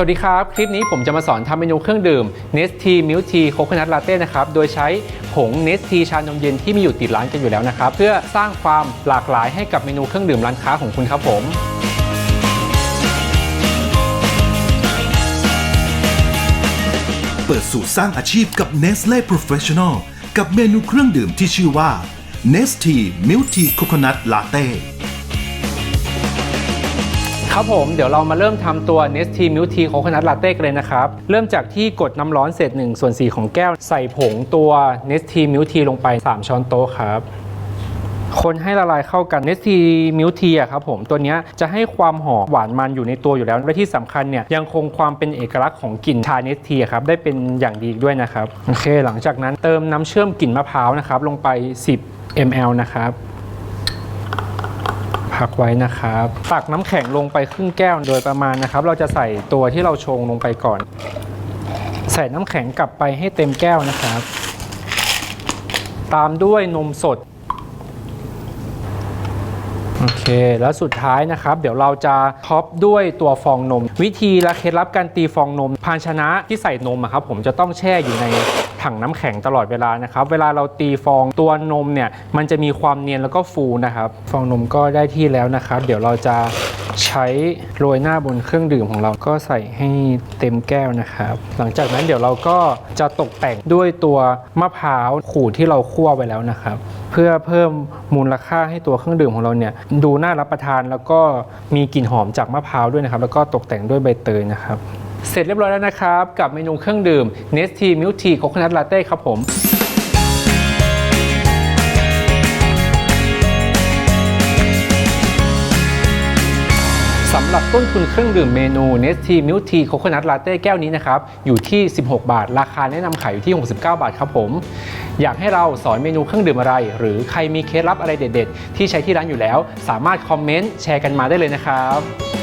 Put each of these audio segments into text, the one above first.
วัสดีครับ คลิปนี้ผมจะมาสอนทำเมนูเครื่องดื่ม Nestea Milk Tea Coconut Latte นะครับ โดยใช้ผง Nestea ชานมเย็นที่มีอยู่ติดร้านกันอยู่แล้วนะครับ เพื่อสร้างความหลากหลายให้กับเมนูเครื่องดื่มร้านค้าของคุณครับผมเปิดสูตรสร้างอาชีพกับ Nestle Professional กับเมนูเครื่องดื่มที่ชื่อว่า Nestea Milk Tea Coconut Latte ครับผมเดี๋ยวเรามาเริ่มทำตัว Nestea Milk Tea Coconut Latte กันเลยนะครับ เริ่มจากที่กดน้ำร้อนเศษ1ส่วน4ของแก้ว ใส่ผงตัว Nestea Milk Tea ลงไป 3 ช้อนโต๊ะครับคนให้ละลายเข้ากัน Nestea Milk Tea อะครับผมตัวนี้จะให้ความหอมหวานมันอยู่ในตัวอยู่แล้วและที่สำคัญเนี่ยยังคงความเป็นเอกลักษณ์ของกลิ่นชา Nestea ครับได้เป็นอย่างดีด้วยนะครับโอเค หลังจากนั้นเติมน้ำเชื่อมกลิ่นมะพร้าวนะครับลงไป 10 ml นะครับ พักไว้นะครับตักน้ำแข็งลงไปครึ่งแก้วโดยประมาณนะครับ เราจะใส่ตัวที่เราชงลงไปก่อน ใส่น้ำแข็งกลับไปให้เต็มแก้วนะครับ ตามด้วยนมสด โอเค แล้วสุดท้ายนะครับ เดี๋ยวเราจะท็อปด้วยตัวฟองนม วิธีและเคล็ดลับการตีฟองนม ภาชนะที่ใส่นมอะครับผมจะต้องแช่อยู่ในถังน้ำแข็งตลอดเวลานะครับ เวลาเราตีฟองตัวนมเนี่ย มันจะมีความเนียนแล้วก็ฟูนะครับ ฟองนมก็ได้ที่แล้วนะครับ เดี๋ยวเราจะ ใช้โรยหน้าบนเครื่องดื่มของเราก็ใส่ให้เต็มแก้วนะครับ หลังจากนั้นเดี๋ยวเราก็จะตกแต่งด้วยตัวมะพร้าวขูดที่เราคั่วไว้แล้วนะครับ เพื่อเพิ่มมูลค่าให้ตัวเครื่องดื่มของเราเนี่ยดูน่ารับประทานแล้วก็มีกลิ่นหอมจากมะพร้าวด้วยนะครับ แล้วก็ตกแต่งด้วยใบเตยนะครับ เสร็จเรียบร้อยแล้วนะครับ กับเมนูเครื่องดื่ม Nestea Milk Tea Coconut Latte ครับผม สำหรับต้นทุนเครื่องดื่มเมนู Nestea Milk Tea Coconut Latte แก้วนี้นะครับ อยู่ที่ 16 บาท ราคาแนะนำขายอยู่ที่ 69 บาทครับผม อยากให้เราสอนเมนูเครื่องดื่มอะไร หรือใครมีเคล็ดลับอะไรเด็ด ๆ ที่ใช้ที่ร้านอยู่แล้ว สามารถคอมเมนต์แชร์กันมาได้เลยนะครับ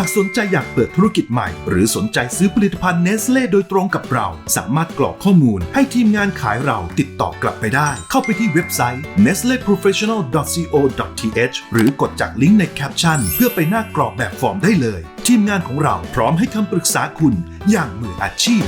ากสนใจอยากเปิดธุรกิจใหม่ หรือสนใจซื้อผลิตภัณฑ์เนสเล่โดยตรงกับเรา สามารถกรอกข้อมูลให้ทีมงานขายเราติดต่อกลับไปได้ เข้าไปที่เว็บไซต์ nestleprofessional.co.th หรือกดจากลิงก์ในแคปชั่น เพื่อไปหน้ากรอกแบบฟอร์มได้เลย ทีมงานของเราพร้อมให้คำปรึกษาคุณอย่างมืออาชีพ